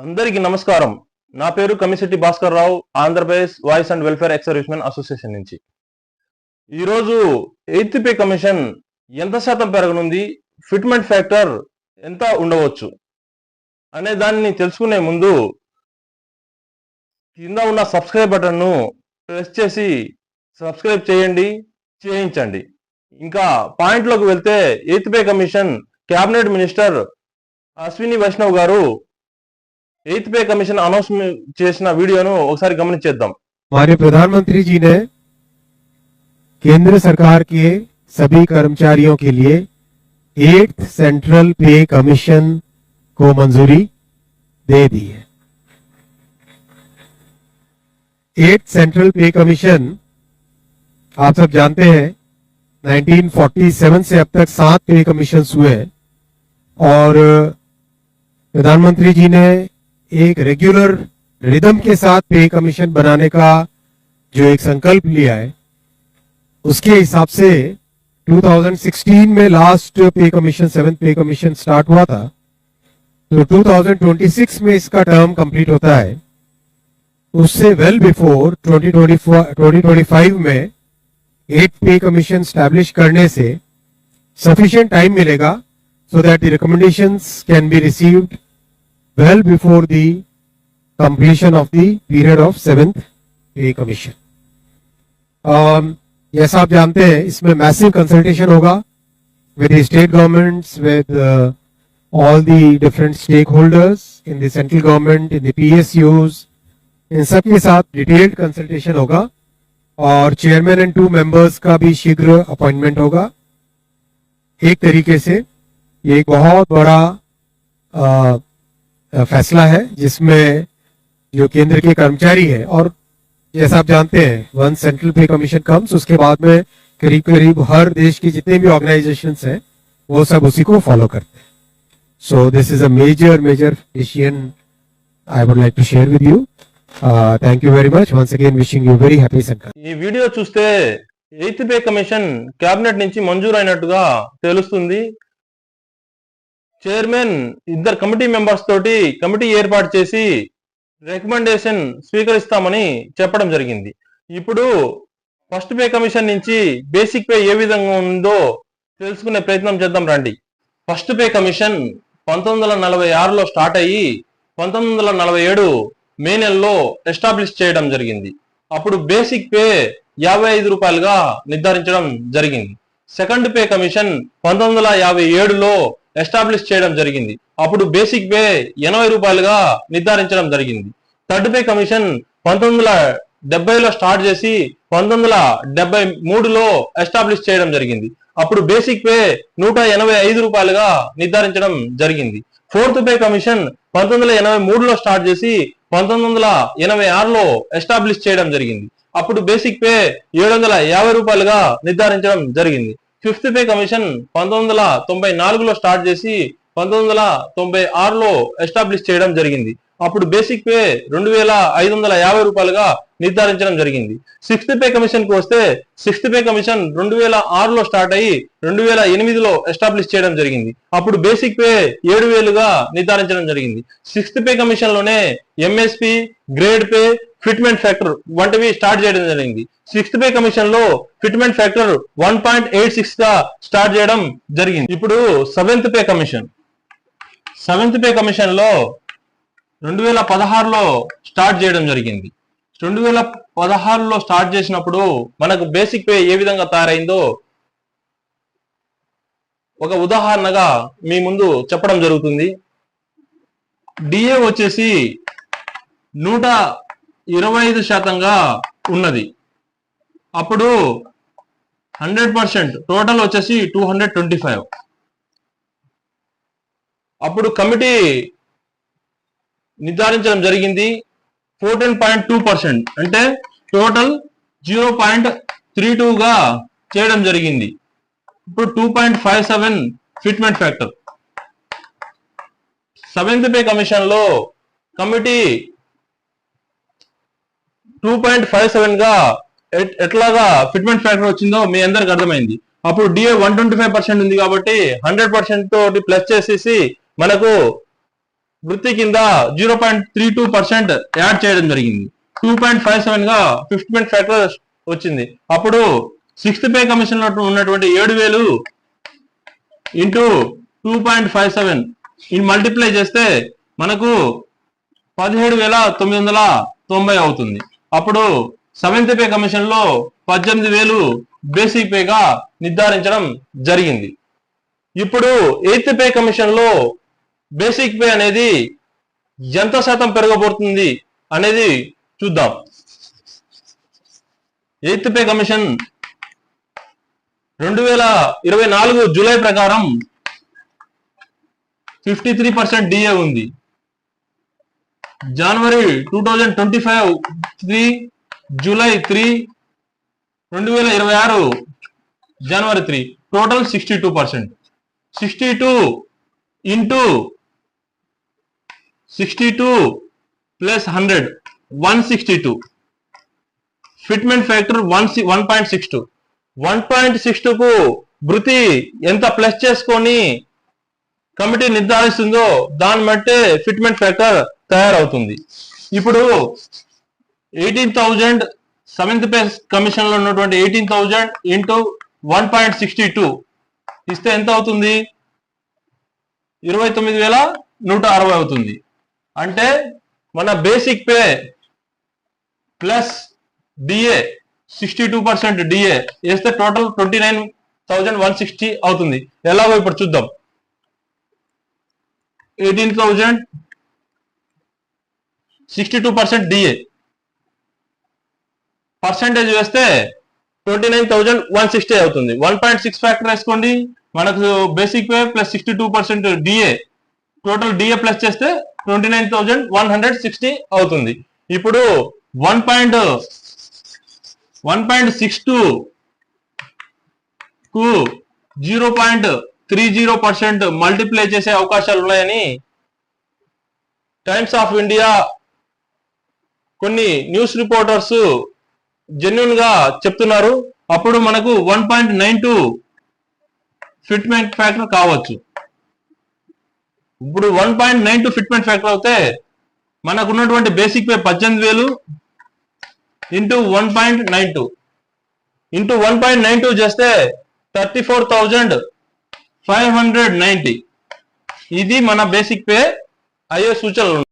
అందరికీ నమస్కారం. నా పేరు Kamishetti Bhaskar Rao Andhra Pradesh voice and welfare ex servicemen association నుంచి. ఈరోజు ఎయిత్ పే కమిషన్ ఎంత శాతం పెరగనుంది ఫిట్మెంట్ ఫ్యాక్టర్ ఎంత ఉండవచ్చు అనే దాన్ని తెలుసుకునే ముందు కింద ఉన్న సబ్స్క్రైబ్ బటన్ను ప్రెస్ చేసి సబ్స్క్రైబ్ చేయండి చేయించండి. ఇంకా పాయింట్లోకి వెళ్తే eighth pay commission cabinet minister Ashwini Vaishnaw garu eighth pay commission announce చేసిన వీడియోను ఒకసారి గమనించేద్దాం हमारे प्रधानमंत्री जी ने केंद्र सरकार के सभी कर्मचारियों के लिए एट सेंट्रल पे कमीशन को मंजूरी दे दी है एट सेंट्रल पे कमीशन आप सब जानते हैं 1947 से अब तक सात पे कमीशन हुए हैं और प्रधानमंत्री जी ने एक रेगुलर रिदम के साथ पे कमीशन बनाने का जो एक संकल्प लिया है, उसके हिसाब से 2016 में last pay commission seven pay commission start हुआ था। तो 2026 में इसका टर्म कंप्लीट होता है। उससे वेल बिफोर 2024 2025 में एट पे कमीशन स्टैब्लिश करने से सफिशिएंट टाइम मिलेगा so that the recommendations can be received well before the completion of the period of seventh pay commission. Um, जैसा आप जानते हैं इसमें मैसिव कंसल्टेशन होगा with the state governments, with uh, all the different stakeholders in the central government, in the PSUs, इन सब के साथ डिटेल्ड कंसल्टेशन होगा और चेयरमैन एंड टू मेंबर्स का भी शीघ्र अपॉइंटमेंट होगा एक तरीके से ये एक बहुत बड़ा फैसला है जिसमें जो केंद्र के कर्मचारी है और जैसा आप जानते हैं one central pay commission comes उसके बाद में करीब करीब हर देश की जितने भी ऑर्गेनाइजेशन हैं वो सब उसी को फॉलो करते हैं so this is a major major decision I would like to share with you thank you very much once again wishing you very happy Sankrant ఈ వీడియో చూస్తే ఎయిత్ పే కమిషన్ కేబినెట్ నుంచి మంజూరు అయినట్టుగా తెలుస్తుంది chairman ఇద్దరు committee members తోటి committee ఏర్పాటు చేసి రికమెండేషన్ స్వీకరిస్తామని చెప్పడం జరిగింది. ఇప్పుడు ఫస్ట్ పే కమిషన్ నుంచి బేసిక్ పే ఏ విధంగా ఉందో తెలుసుకునే ప్రయత్నం చేద్దాం రండి. ఫస్ట్ పే కమిషన్ పంతొమ్మిది వందల నలభై ఆరులో స్టార్ట్ అయ్యి పంతొమ్మిది వందల నలభై ఏడు మే నెలలో ఎస్టాబ్లిష్ చేయడం జరిగింది. అప్పుడు బేసిక్ పే యాభై ఐదు రూపాయలుగా నిర్ధారించడం జరిగింది. సెకండ్ పే కమిషన్ పంతొమ్మిది వందల యాభై ఏడులో ఎస్టాబ్లిష్ చేయడం జరిగింది. అప్పుడు బేసిక్ పే ఎనభై రూపాయలుగా నిర్ధారించడం జరిగింది. థర్డ్ పే కమిషన్ పంతొమ్మిది వందల డెబ్బైలో స్టార్ట్ చేసి పంతొమ్మిది వందల డెబ్బై మూడులో ఎస్టాబ్లిష్ చేయడం జరిగింది. అప్పుడు బేసిక్ పే నూట ఎనభై ఐదు రూపాయలుగా నిర్ధారించడం జరిగింది. ఫోర్త్ పే కమిషన్ పంతొమ్మిది వందల ఎనభై మూడులో స్టార్ట్ చేసి పంతొమ్మిది వందల ఎనభై ఆరులో ఎస్టాబ్లిష్ చేయడం జరిగింది. అప్పుడు బేసిక్ పే ఏడు వందల యాభై రూపాయలుగా నిర్ధారించడం జరిగింది. ఫిఫ్త్ పే కమిషన్ పంతొమ్మిది వందల తొంభై నాలుగులో స్టార్ట్ చేసి పంతొమ్మిది వందల తొంభై ఆరులో ఎస్టాబ్లిష్ చేయడం జరిగింది. అప్పుడు బేసిక్ పే రెండు వేల ఐదు వందల యాభై రూపాయలుగా నిర్ధారించడం జరిగింది. సిక్స్త్ పే కమిషన్కు వస్తే సిక్స్త్ పే కమిషన్ రెండు వేల ఆరులో స్టార్ట్ అయ్యి రెండు వేల ఎనిమిదిలో ఎస్టాబ్లిష్ చేయడం జరిగింది. అప్పుడు బేసిక్ పే ఏడు వేలుగా నిర్ధారించడం జరిగింది. Sixth pay కమిషన్లోనే MSP grade pay fitment factor వంటివి స్టార్ట్ చేయడం జరిగింది. సిక్స్త్ పే కమిషన్లో fitment factor one point eight సిక్స్గా start చేయడం జరిగింది. ఇప్పుడు seventh pay commission seventh pay కమిషన్లో రెండు వేల పదహారులో స్టార్ట్ చేయడం జరిగింది. రెండు వేల పదహారులో స్టార్ట్ చేసినప్పుడు మనకు బేసిక్ పే ఏ విధంగా తయారైందో ఒక ఉదాహరణగా మీ ముందు చెప్పడం జరుగుతుంది. డిఏ వచ్చేసి నూట ఇరవై ఐదు శాతంగా ఉన్నది. అప్పుడు హండ్రెడ్ పర్సెంట్ టోటల్ వచ్చేసి టూ హండ్రెడ్ ట్వంటీ ఫైవ్. అప్పుడు కమిటీ నిర్ధారించడం జరిగింది ఫోర్టీన్ పాయింట్ టూ పర్సెంట్ అంటే టోటల్ జీరో పాయింట్ త్రీ టూగా చేయడం జరిగింది. ఇప్పుడు two point five seven fitment factor. Seventh pay కమిషన్లో కమిటీ టూ పాయింట్ ఫైవ్ సెవెన్గా ఎట్- ఎట్లాగా ఫిట్మెంట్ ఫ్యాక్టర్ వచ్చిందో మీ అందరికి అర్థమైంది. అప్పుడు DA one twenty five percent ఉంది కాబట్టి హండ్రెడ్ పర్సెంట్ తోటి ప్లస్ చేసేసి మనకు వృత్తి కింద zero point three two percent add చేయడం జరిగింది. టూ పాయింట్ ఫైవ్ సెవెన్గా ఫిఫ్త్ ఫ్యాక్టర్ వచ్చింది. అప్పుడు సిక్స్త్ పే కమిషన్లో ఉన్నటువంటి ఏడు వేలు into two point five seven in multiply చేస్తే మనకు పదిహేడు వేల తొమ్మిది వందల తొంభై అవుతుంది. అప్పుడు సెవెంత్ పే కమిషన్లో పద్దెనిమిది వేలు బేసిక్ పేగా నిర్ధారించడం జరిగింది. ఇప్పుడు ఎయిత్ పే కమిషన్లో బేసిక్ పే అనేది ఎంత శాతం పెరగబోతుంది అనేది చూద్దాం. ఎయిత్ పే కమిషన్ రెండు వేల ఇరవై నాలుగు జూలై ప్రకారం ఫిఫ్టీ త్రీ పర్సెంట్ డిఏ ఉంది. January two thousand twenty five three July three రెండు వేల ఇరవై ఆరు January three. Total sixty two percent. Sixty two into sixty two plus hundred one sixty two. Fitment factor one one point six two. One point సిక్స్కు భృతి ఎంత plus చేసుకొని committee నిర్ధారిస్తుందో దాన్ని బట్టే fitment factor తయారవుతుంది. ఇప్పుడు ఎయిటీన్ థౌజండ్ సెవెంత్ పే కమిషన్లో ఉన్నటువంటి eighteen thousand into one point sixty two ఇస్తే ఎంత అవుతుంది? ఇరవై తొమ్మిది వేల నూట అరవై అవుతుంది. అంటే మన basic pay plus DA sixty two percent DA వేస్తే total twenty nine thousand one sixty అవుతుంది. ఎలాగో ఇప్పుడు చూద్దాం. Eighteen thousand sixty two percent DA percentage వేస్తే twenty nine thousand one sixty అవుతుంది. వన్ పాయింట్ సిక్స్ ఫ్యాక్టర్ వేసుకోండి. మనకు basic pay plus sixty two percent DA total DA plus చేస్తే twenty nine thousand one hundred sixty అవుతుంది. ఇప్పుడు one point one point six two కు zero point three zero percent multiply చేసే అవకాశాలు ఉన్నాయని Times of India కొన్ని news reporters జెన్యున్గా చెప్తున్నారు. అప్పుడు మనకు one point nine two fitment factor కావచ్చు. ఇప్పుడు one point nine two fitment factor అవుతే మనకు ఉన్నటువంటి బేసిక్ పే పద్దెనిమిది వేలు into one point nine two into one point nine two చేస్తే thirty four thousand five hundred ninety ఇది మన బేసిక్ పే అయ్యే సూచనలు.